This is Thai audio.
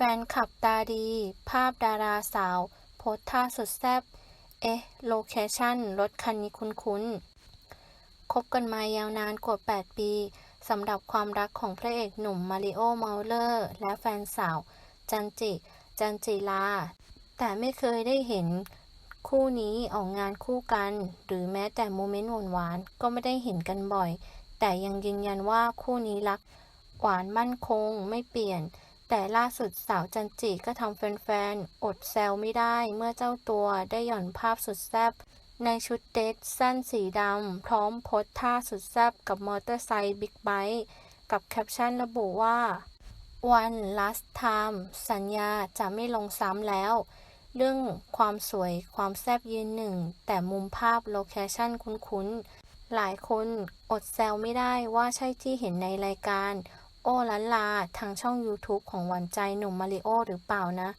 แฟนคลับตาดี ภาพดาราสาว โพสท่าสุดแซ่บ เอ๊ะ โลเคชั่น รถคันนี้คุ้นๆ คบกันมายาวนานกว่า 8 ปีสำหรับความรักของพระเอกหนุ่มมาริโอเมาเลอร์ และแฟนสาว จันจิ จันจิลา แต่ไม่เคยได้เห็นคู่นี้ออกงานคู่กัน หรือแม้แต่โมเมนต์หวานๆก็ไม่ได้เห็นกันบ่อย แต่ยังยืนยันว่าคู่นี้รัก หวานมั่นคงไม่เปลี่ยน แต่ล่าสุดสาวจันจิก็ทำแฟนๆ อดแซวไม่ได้เมื่อเจ้าตัวได้หย่อนภาพสุดแซ่บในชุดเดทสั้นสีดำ พร้อมโพสท่าสุดแซ่บกับมอเตอร์ไซค์บิ๊กไบค์กับแคปชั่นระบุว่า one last time สัญญาจะไม่ลงซ้ำแล้ว เรื่องความสวยความแซ่บยืนหนึ่ง แต่มุมภาพโลเคชั่นคุ้นๆ หลายคนอดแซวไม่ได้ว่าใช่ที่เห็นในรายการ โอลันลา ทางช่อง YouTube ของหวานใจหนุ่มมาริโอหรือเปล่านะ